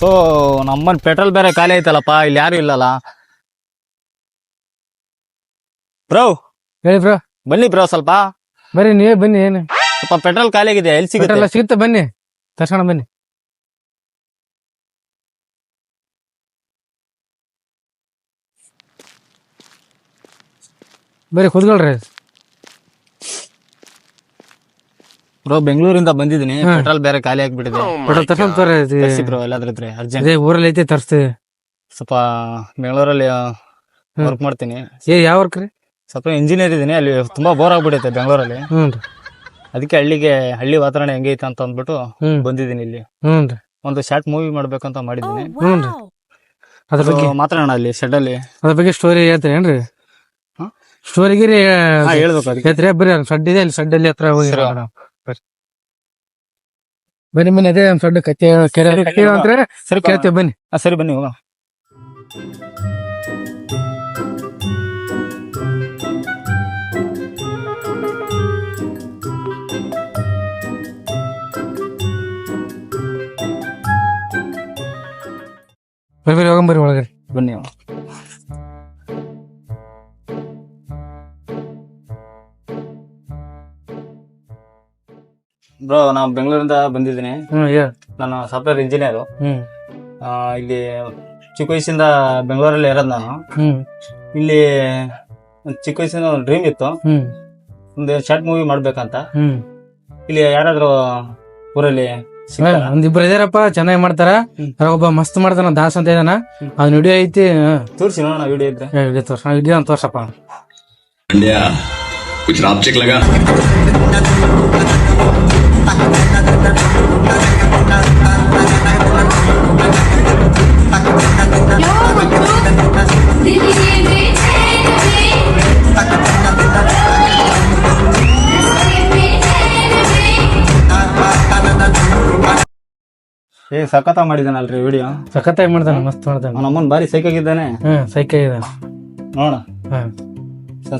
So ನಮ್ಮನ್ petrol ಬೇರೆ ಖಾಲಿ ಐತಲ್ಲಪ್ಪ ಇಲ್ಲಿ ಯಾರು ಇಲ್ಲಲ್ಲ. ಬ್ರೋ ಹೇಳಿ ಬ್ರೋ. ಬನ್ನಿ ಬ್ರೋ ಸ್ವಲ್ಪ. ಬರೀ ನೀವೇ ಬನ್ನಿ ಏನು? ಸ್ವಲ್ಪ ಪೆಟ್ರೋಲ್ ಖಾಲಿ ಆಗಿದೆ ಎಲ್ಲಿ ಸಿಗುತ್ತೆ? ಸಿಗುತ್ತೆ ಬನ್ನಿ. ತರ್ಸೋಣ ಬನ್ನಿ. ಬರೀ ಕುದ್ಕೊಳ್ರಿ ಬ್ರೋ ಬೆಂಗಳೂರಿಂದ ಬಂದಿದ್ದೀನಿ. ಪೆಟ್ರೋಲ್ ಬೇರೆ ಖಾಲಿ ಆಗ್ಬಿಟ್ಟಿದೆ. ಪೆಟ್ರೋಲ್ ಇದು- ತರ್ಸಿ. ಬ್ರೋ ಎಲ್ಲಾದ್ರ ಇದ್ರೆ ಅರ್ಜೆಂಟ್ ಇದೇ ಊರಲ್ಲಿ ಐತೆ ತರಿಸ್ತೀವಿ ಸ್ವಲ್ಪ ಬೆಂಗಳೂರಲ್ಲಿ. ವರ್ಕ್ ಮಾಡ್ತೀನಿ. ಏ ಯಾವ ವರ್ಕ್ ರೀ? ಸ್ವಲ್ಪ ಇಂಜಿನಿಯರ್ ಇದ್ದೀನಿ. ಅಲ್ಲಿ ತುಂಬಾ ಬೋರ್ ಆಗ್ಬಿಟ್ಟೈತೆ ಬೆಂಗಳೂರಲ್ಲಿ ಹ್ಞೂ ರೀ. ಅದಕ್ಕೆ ಹಳ್ಳಿಗೆ ಹಳ್ಳಿ ವಾತಾವರಣ ಹೆಂಗೈತೆ ಅಂತ ಅಂದ್ಬಿಟ್ಟು ಹ್ಮ್ ಬಂದಿದ್ದೀನಿ ಇಲ್ಲಿ. ಹ್ಞೂ ರೀ. ಒಂದು ಶಾರ್ಟ್ ಮೂವಿ ಮಾಡ್ಬೇಕಂತ ಮಾಡಿದ್ದೀನಿ. ಹ್ಞೂ ರೀ. ಅದ್ರ ಬಗ್ಗೆ So, ಮಾತಾಡೋಣ ಅಲ್ಲಿ ಶೆಡ್ ಅಲ್ಲಿ. ಅದ್ರ ಬಗ್ಗೆ ಸ್ಟೋರಿ ಹೇಳ್ತೀರಿ ಏನ್ರಿ? ಹಾ? ಸ್ಟೋರಿಗಿರಿ ಹಾ ಹೇಳ್ಬೇಕು ಅದಕ್ಕೆ. ಹೇಳ್ತೀರಿ ಬರ್ರಿ ಅಲ್ಲಿ ಸಡ್ ಇದೆ ಅಲ್ಲಿ ಸಡ್ಡಲ್ಲಿ ಹತ್ರ ಹೋಗಿ ಸರಿ. ಮಾತಾಡೋಣ. ಬರ್ರಿ ಬನ್ನಿ ಬನ್ನಿ ಅದೇ ಒಂದ್ ಸಡ್ಡ ಕತ್ತೆ ಕೆರೆ ಸರಿ, ಕತ್ತೆ ಅಂತಾರೆ ಸರಿ ಕೇಳ್ತೇವೆ ಬನ್ನಿ. ಆ, ಸರಿ ಬನ್ನಿ ಹೋಗೋಣ ಬರ್ರಿ ಬರ್ರಿ ಹೋಗಂಬರ್ರಿ ಒಳಗಡೆ. ಬನ್ನಿ ಬ್ರೋ ನಾವು ಬೆಂಗಳೂರಿಂದ ಬಂದಿದ್ದೀನಿ ಹ್ಮ್ ಹೇಳ ನಾನು ಸಾಫ್ಟ್ವೇರ್ ಇಂಜಿನಿಯರು ಹ್ಮ್ ಇಲ್ಲಿ ಚಿಕ್ಕ ವಯಸ್ಸಿಂದ ಬೆಂಗಳೂರಲ್ಲಿ ಇರೋದು ನಾನು ಹ್ಮ್ ಇಲ್ಲಿ ಒಂದ್ ಚಿಕ್ಕ ವಯಸ್ಸಿನ ಒಂದು ಡ್ರೀಮ್ ಇತ್ತು ಹ್ಮ್ ಒಂದು ಶಾರ್ಟ್ ಮೂವಿ ಮಾಡ್ಬೇಕಂತ ಹ್ಮ್ ಇಲ್ಲಿ ಯಾರಾದ್ರೂ ಊರಲ್ಲಿ ಸಿಗ್ತಾರಾ? ಒಂದಿಬ್ರು ಇದಾರಪ್ಪ ಚೆನ್ನಾಗಿ ಮಾಡ್ತಾರ ಹ್ಮ್. ಅದ್ರಾಗ ಒಬ್ಬ ಮಸ್ತ್ ಮಾಡ್ತಾನ ದಾಸ್ ಅಂತ ಇದಾನ ಹ್ಮ್. ಅವ್ನ ವಿಡಿಯೋ ಐತಿ ತೋರಿಸಿ ನೋಡೋಣ ವಿಡಿಯೋ ಇದ್ರೆ ವಿಡಿಯೋ ತೋರ್ಸ ವಿಡಿಯೋ ತೋರ್ಸಪ್ಪ इंडिया कुछ रापचिक लगा ಏ ಸಖತ ಮಾಡಿದಾನಲ್ರಿ ವಿಡಿಯೋ ಸಖತ್ತಾಗಿ ಮಾಡ್ತಾನೆ ಮಸ್ತ್ ಮಾಡ್ತಾನೆ ನಮ್ಮ ಅಮ್ಮನ್ ಬಾರಿ ಸೈಕಾಗಿದ್ದಾನೆ ಹ್ಮ್ ಸೈಕ ನೋಡ ಹ್ಮ್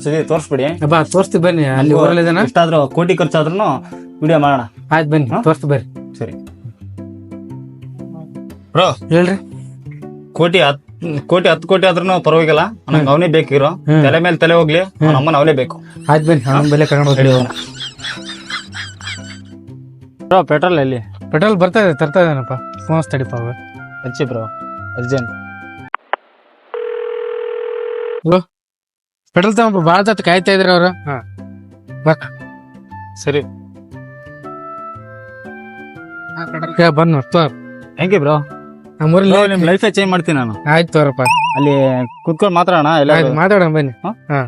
ಸರಿ ತೋರಿಸ್ಬಿಡಿ. ಅಬ್ಬಾ ತೋರ್ಸ್ತಿ ಬನ್ನಿ ಅಲ್ಲಿ ಊರಲ್ಲಿ ಇದಾನ ಎಷ್ಟಾದ್ರೂ ಕೋಟಿ ಖರ್ಚಾದ್ರೂ ವಿಡಿಯೋ ಮಾಡೋಣ. ಆಯ್ತು ಬನ್ನಿ ತೋರ್ಸ್ತು ಬರ್ರಿ. ಸರಿ. ಬ್ರೋ ಹೇಳ್ರಿ. ಕೋಟಿ ಹತ್ ಕೋಟಿ ಹತ್ತು ಕೋಟಿ ಆದ್ರೂ ಪರವಾಗಿಲ್ಲ. ನಂಗೆ ಅವನೇ ಬೇಕಿರೋ ತಲೆ ಮೇಲೆ ತಲೆ ಹೋಗ್ಲಿ ಅಮ್ಮನ ಅವನೇ ಬೇಕು. ಆಯ್ತು ಬನ್ನಿ ಅವ್ನ ಬೆಲೆ ಕರ್ಕೊಂಡು ಹೋಗಿ ಬ್ರೋ ಪೆಟ್ರೋಲ್ ಎಲ್ಲಿ? ಪೆಟ್ರೋಲ್ ಬರ್ತಾ ಇದೆ ತರ್ತಾ ಇದ್ದೇನಪ್ಪ ಫೋನ್ ತಡಿಪ ಹಚ್ಚಿ ಬ್ರೋ ಅರ್ಜೆಂಟ್. ಪೆಟ್ರೋಲ್ ತಗೊಂಡ್ ಭಾಳ ಜೊತೆ ಕಾಯ್ತಾ ಇದ್ರಿ ಅವ್ರು. ಹಾ. ಬಕ್ ಸರಿ ಬಂದ್ ತೋರ್. ಹೆಂಗೆ ಬ್ರೋ ನಮ್ಮೂರಲ್ಲಿ ನಿಮ್ ಲೈಫೇ ಚೇಂಜ್ ಮಾಡ್ತೀನಿ ನಾನು. ಆಯ್ತು ತೋರಪ್ಪ. ಅಲ್ಲಿ ಕುತ್ಕೊಂಡು ಮಾತಾಡೋಣ ಎಲ್ಲ ಆಯ್ತು ಮಾತಾಡೋಣ ಬನ್ನಿ. ಹಾ? ಹಾ.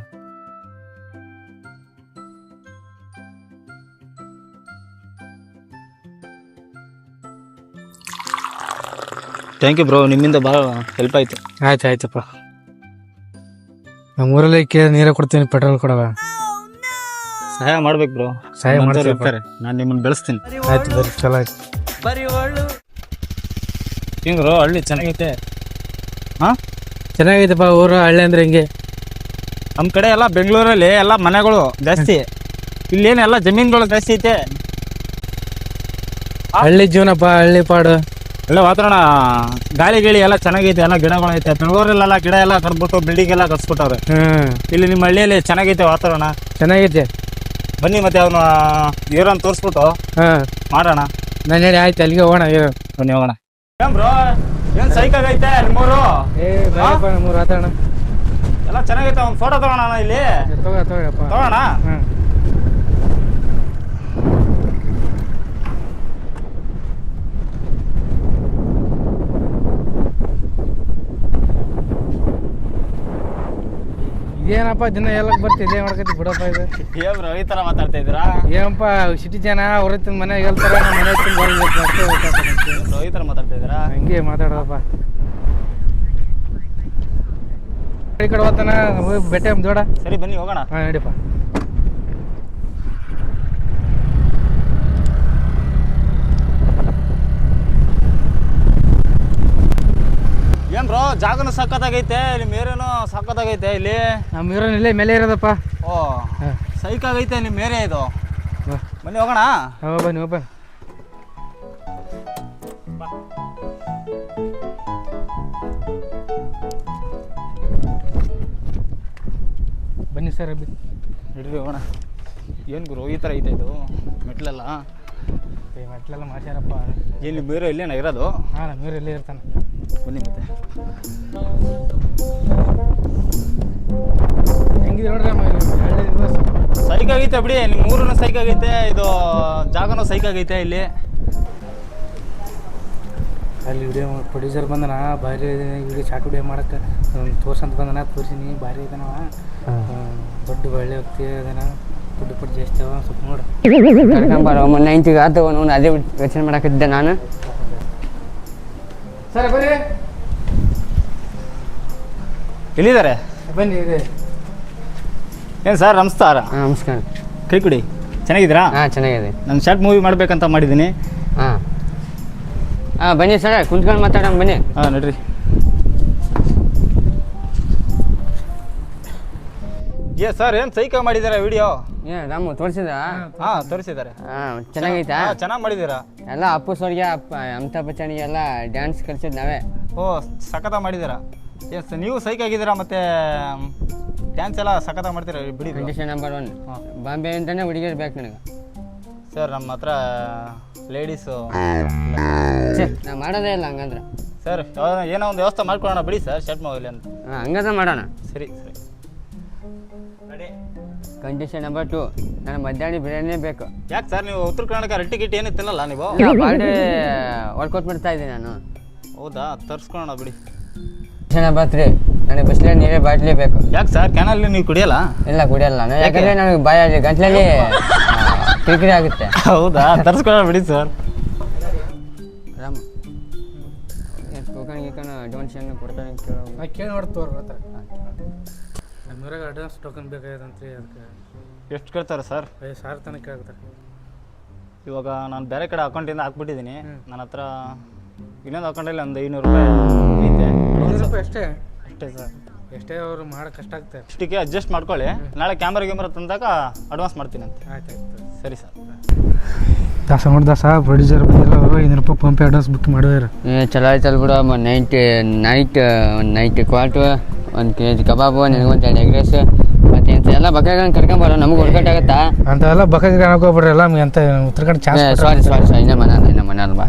ಥ್ಯಾಂಕ್ ಯು ಬ್ರೋ ನಿಮ್ಮಿಂದ ಭಾಳ ಹೆಲ್ಪ್ ಆಯ್ತು. ಆಯ್ತು ಆಯ್ತಪ್ಪ. ನಮ್ಮೂರಲ್ಲಿ ಕೇಳಿ ನೀರೇ ಕೊಡ್ತೀನಿ ಪೆಟ್ರೋಲ್ ಕೊಡವ ಸಹಾಯ ಮಾಡ್ಬೇಕು ಬ್ರೋ ಸಹಾಯ ಮಾಡ್ತಾರೆ ನಾನು ನಿಮ್ಮನ್ನ ಬೆಳೆಸ್ತೀನಿ. ಆಯ್ತು ಬರ್ರಿ ಚಲೋ ಆಯ್ತು. ಹಿಂಗೆ ಬ್ರೋ ಹಳ್ಳಿ ಚೆನ್ನಾಗೈತೆ? ಚೆನ್ನಾಗೈತಪ್ಪ ಊರು ಹಳ್ಳಿ ಅಂದ್ರೆ ಹಿಂಗೆ? ನಮ್ಮ ಕಡೆ ಎಲ್ಲ ಬೆಂಗಳೂರಲ್ಲಿ ಎಲ್ಲ ಮನೆಗಳು ಜಾಸ್ತಿ. ಇಲ್ಲೇನು ಎಲ್ಲ ಜಮೀನುಗಳು ಜಾಸ್ತಿ ಐತೆ. ಹಳ್ಳಿ ಜೀವನಪ್ಪ ಹಳ್ಳಿ ಪಾಡು. ಎಲ್ಲ ವಾತಾವರಣ. ಗಾಳಿ ಗಿಳಿ ಎಲ್ಲ ಚೆನ್ನಾಗೈತೆ ಎಲ್ಲ ಗಿಡಗಳು ಐತೆ. ಬೆಂಗಳೂರಲ್ಲೆಲ್ಲ ಗಿಡ ಎಲ್ಲ ಕರ್ಬಿಟ್ಟು ಬಿಲ್ಡಿಂಗ್ ಎಲ್ಲ ಕಟ್ಸ್ಬಿಟ್ಟವ್ರೆ ಹ್ಮ್. ಇಲ್ಲಿ ನಿಮ್ಮ ಹಳ್ಳಿಯಲ್ಲಿ ಚೆನ್ನಾಗೈತೆ ವಾತಾವರಣ? ಚೆನ್ನಾಗೈತೆ. ಬನ್ನಿ ಮತ್ತೆ ಅವನು ಏರನ್ ತೋರಿಸ್ಬಿಟ್ಟು ಹಾ. ಮಾಡೋಣ. ನಾನು ಹೇಳಿ ಆಯ್ತು ಅಲ್ಲಿಗೆ ಹೋಗೋಣ ಇರು. ಬನ್ನಿ ಹೋಗೋಣ. ಏನ್ ಬ್ರೋ? ಏನ್ ಸೈಕಲ್ ನಿಮ್ಮೂರು? ಏ ಬಾಯಪ್ಪ ನಮ್ಮೂರು ವಾತಾವರಣ. ಎಲ್ಲ ಚೆನ್ನಾಗೈತೆ ಒಂದು ಫೋಟೋ ತಗೋಣ ಇಲ್ಲಿ. ತಗೋ ತಗೋಪ್ಪ ತಗೋಣ? ಹ್ಮ್. ಇದೇನಪ್ಪ ದಿನ ಎಲ್ಲ ಬರ್ತಿದೆ ಇದೇ ಮಾಡ್ಕತಿ ಬಿಡಪ್ಪ ಇದು? ಏನ್ ಬ್ರೋ ಈ ತರ ಮಾತಾಡ್ತಾ ಇದ್ದೀರಾ? ಏನಪ್ಪ ಸಿಟಿ ಜನ ಹೊರತಿನ ಮನೆಗೆ ಹೇಳ್ತಾರೆ ನಮ್ಮ ಮನೆ ತಿನ್ ಬರ್ಬೇಕು ಅಷ್ಟೇ ಗೊತ್ತಾಗ್ತದೆ ಅಷ್ಟೇ. ಬ್ರೋ ಈ ತರ ಮಾತಾಡ್ತಾ ಇದ್ದೀರಾ? ಹಂಗೆ ಮಾತಾಡೋದಪ್ಪ. ಈ ಕಡೆ ಹೋಗ್ತಾನ ಹೋಗಿ ಬೆಟ್ಟ ದೊಡ ಸರಿ ಬನ್ನಿ ಹೋಗೋಣ. ಹಾಂ ನಡಿಯಪ್ಪ ಬ್ರೋ ಜಾಗನ ಸಕ್ಕತ್ತಾಗೈತೆ ನಿಮ್ಮ ಏರಿಯಾನು ಸಕ್ಕತ್ತಾಗೈತೆ ಇಲ್ಲಿ? ನಮ್ಮ ಇರೋ ಇಲ್ಲೇ ಮೇಲೆ ಇರೋದಪ್ಪ. ಓ ಸೈಕಾಗೈತೆ ನಿಮ್ಮ ಏರಿಯಾ ಇದು? ಬನ್ನಿ ಹೋಗೋಣ? ಹೋ ಬನ್ನಿ ಹೋಗ ಬನ್ನಿ ಸರ್ ಅಬ್ಬಿ ಹಿಡ್ರಿ ಹೋಗೋಣ. ಏನು ಗುರು ಈ ಥರ ಐತೆ ಇದು ಮೆಟ್ಲೆಲ್ಲ? ಮೆಟ್ಲೆಲ್ಲ ಮಾಡ್ಯಾರಪ್ಪ ಇಲ್ಲಿ ಮೇರು ಇಲ್ಲೇನ ಇರೋದು? ಹಾಂ ನಮ್ಮ ಇಲ್ಲೇ ಇರ್ತಾನೆ. ಬನ್ನಿ ಮತ್ತೆ. ಹೆಂಗಿದೆ ನೋಡ್ರಿ ಅಮ್ಮ ಸೈಕ್ ಆಗೈತೆ ಬಿಡಿ ನಿಮ್ಮ ಊರನ್ನು ಸೈಕ್ ಆಗೈತೆ ಇದು ಜಾಗನೂ ಸೈಕ್ ಆಗೈತೆ ಇಲ್ಲಿ. ಅಲ್ಲಿ ವಿಡಿಯೋ ಪ್ರೊಡ್ಯೂಸರ್ ಬಂದನ ಭಾರಿ ಇಲ್ಲಿ ಶಾರ್ಟ್ ವಿಡಿಯೋ ಮಾಡಕ್ಕೆ ತೋರ್ಸಂತ ಬಂದನ ತೋರಿಸಿನಿ ಭಾರಿ ಇದನವ ದೊಡ್ಡ ಒಳ್ಳೆ ವ್ಯಕ್ತಿ ಅದನ ದುಡ್ಡು ಪಟ್ಟು ಜಾಸ್ತಿ ಅವ ಸ್ವಲ್ಪ ನೋಡು. ಕರ್ಕೊಂಬಾರ ಮೊನ್ನೆ ಇಂಚಿಗೆ ಆತವ ಅದೇ ಯೋಚನೆ ಮಾಡಕ್ಕಿದ್ದೆ ನಾನು. ಸರಿ ಬರ್ರಿ ಎಲ್ಲಿದ್ದಾರೆ? ಬನ್ನಿ ಇದೆ. ಏನು ಸರ್ ನಮಸ್ಕಾರ. ಹಾಂ ನಮಸ್ಕಾರ. ಕೊಡಿ. ಚೆನ್ನಾಗಿದ್ದೀರಾ? ಹಾಂ ಚೆನ್ನಾಗಿದೆ. ನಾನು ಶಾರ್ಟ್ ಮೂವಿ ಮಾಡ್ಬೇಕಂತ ಮಾಡಿದ್ದೀನಿ. ಹಾಂ. ಹಾಂ ಬನ್ನಿ ಸರ್ ಕುಂತ್ಕೊಂಡು ಮಾತಾಡೋಣ ಬನ್ನಿ. ಹಾಂ ನೋಡ್ರಿ. ಏ ಸರ್ ಏನು ಸೈಕ ಮಾಡಿದ್ದೀರಾ ವಿಡಿಯೋ? ಏ ರಾಮು ತೋರಿಸಿದ ಹಾಂ ತೋರಿಸಿದ್ದಾರೆ. ಹಾಂ ಚೆನ್ನಾಗೈತಾ? ಚೆನ್ನಾಗಿ ಮಾಡಿದ್ದೀರಾ? ಎಲ್ಲ ಅಪ್ಪು ಸರ್ಗೆ ಅಪ್ಪ ಅಮಿತಾಬ್ ಬಚ್ಚನಿಗೆಲ್ಲ ಡ್ಯಾನ್ಸ್ ಕಲಿಸಿದ್ ನಾವೇ. ಓ ಸಖತ ಮಾಡಿದ್ದೀರಾ? ಎಸ್ ನೀವು ಸೈಕ್ ಆಗಿದ್ದೀರಾ ಮತ್ತೆ ಡ್ಯಾನ್ಸ್ ಎಲ್ಲ ಸಖತ್ತಾಗಿ ಮಾಡ್ತೀರಾ ಬಿಡಿ ಕಂಡೀಷನ್ ನಂಬರ್ ಒನ್ ಹಾಂ. ಬಾಂಬೆ ಅಂತಾನೆ ಹುಡುಗಿಯರು ಬೇಕು ನನಗೆ. ಸರ್ ನಮ್ಮ ಹತ್ರ ಲೇಡೀಸು ಛೇ ನಾ ಮಾಡೋದೇ ಇಲ್ಲ ಹಂಗಂದ್ರೆ. ಸರ್ ಏನೋ ಒಂದು ವ್ಯವಸ್ಥೆ ಮಾಡ್ಕೊಳ್ಳೋಣ ಬಿಡಿ ಸರ್ ಶರ್ಟ್ ಮೊಬೈಲ್ ಅಂತ. ಹಾಂ ಹಂಗಂದ್ರೆ ಮಾಡೋಣ. ಸರಿ ಸರಿ. ಕಂಡೀಷನ್ ನಂಬರ್ ಟು ನನಗೆ ಮಧ್ಯಾಹ್ನ ಬಿರಿಯಾನಿ ಬೇಕು. ಯಾಕೆ ಸರ್ ನೀವು ಉತ್ತರ ಕರ್ನಾಟಕ ರೊಟ್ಟಿ ಗಿಟ್ಟಿ ಏನು ತಿನ್ನಲ್ಲ ನೀವು ಬಾಡಿ ವರ್ಕೌಟ್ ಮಾಡ್ತಾ ಇದ್ದೀನಿ ನಾನು. ಹೌದಾ? ತರಿಸ್ಕೊಳ್ಳೋಣ ಬಿಡಿ. ಕಂಡೀಷನ್ ಬತ್ರಿ ತ್ರೀ ನನಗೆ ಬಿಸಿಲೇ ನೀರೇ ಬಾಟ್ಲಿ ಬೇಕು. ಯಾಕೆ ಸರ್? ಕೆನಲ್ ನೀವು ಕುಡಿಯಲ್ಲ? ಇಲ್ಲ ಕುಡಿಯಲ್ಲ ನಾನು. ಯಾಕಂದ್ರೆ ನನಗೆ ಬಾಯಲ್ಲಿ ಗಂಟ್ಲಲ್ಲಿ ಕಿರಿಕಿರಿ ಆಗುತ್ತೆ. ಹೌದಾ? ತರಿಸ್ಕೊಳ ಬಿಡಿ ಸರ್. ರಾಮ ಟೋಕನ್ ಗೀಕನ್ ಡೊನೇಷನ್ ಕೊಡ್ತಾರೆ ಕೇಳೋ ಕೇಳಿ ನೋಡಿ ತೋರ್ ಬರ್ತಾರೆ ನಮ್ಮ ಊರಾಗ ಅಡ್ವಾನ್ಸ್ ಟೋಕನ್ ಬೇಕಾಗ್ಯದಂತ್ರಿ ಅದಕ್ಕೆ. ಎಷ್ಟು ಕೇಳ್ತಾರೆ ಸರ್? ಐದು ಸಾವಿರ ತನಕ ಕೇಳ್ತಾರೆ ಇವಾಗ ನಾನು ಬೇರೆ ಕಡೆ ಅಕೌಂಟಿಂದ ಹಾಕ್ಬಿಟ್ಟಿದ್ದೀನಿ ನನ್ನ ಹತ್ರ ಇನ್ನೊಂದು ಅಕೌಂಟಲ್ಲಿ ಒಂದು ಐನೂರು ರೂಪಾಯಿ ಅಷ್ಟೇ? ಅಷ್ಟೇ ಸರ್. ಎಷ್ಟೇ ಅವರು ಮಾಡೋಕೆ ಕಷ್ಟ ಆಗ್ತಾರೆ. ಇಷ್ಟಕ್ಕೆ ಅಡ್ಜಸ್ಟ್ ಮಾಡ್ಕೊಳ್ಳಿ. ನಾಳೆ ಕ್ಯಾಮ್ರಾ ಗ್ಯಾಮ್ರ ತಂದಾಗ ಅಡ್ವಾನ್ಸ್ ಮಾಡ್ತೀನಿ ಅಂತ. ಆಯ್ತು ಆಯ್ತು ಸರಿ ಸರ್. ದಾಸ ನೋಡಿ ದಾಸ ಪ್ರೊಡ್ಯೂಸರ್ ಬಂದಿಲ್ಲ ಐನೂರು ರೂಪಾಯಿ ಫೋನ್ಪೇ ಅಡ್ವಾನ್ಸ್ ಬುಕ್ ಮಾಡಿದಾರೆ ಏ ಚಲೋ ಆಯ್ತಲ್ಲ ಬಿಡು. ನೈಟ್ ನೈಟ್ ಒಂದು ನೈಟ್ ಕ್ವಾಟು ಒಂದು ಕೆ ಜಿ ಕಬಾಬು ನಿನಗೊಂದು ಎರಡು ಎಗ್ ರೈಸ್ ಮತ್ತೆ ಎಂತ ಎಲ್ಲ ಬಗ್ಗೆಗಳನ್ನ ಕರ್ಕೊಂಬರೋ ನಮಗೆ ವರ್ಕೌಟ್ ಆಗುತ್ತಾ? ಅಂತೆಲ್ಲ ಬಕ್ಕ ಹೋಗ್ಬಿಡ್ರಲ್ಲ ಎಲ್ಲ ಅಂತ ಉತ್ತರ ಕಡೆ ಚಾನ್ಸ್ ಸಾರಿ ಸಾರಿ ಸಾರಿ ಇನ್ನೇ ಮನೆ ಇನ್ನೇ ಮನೆ ಅಲ್ವಾ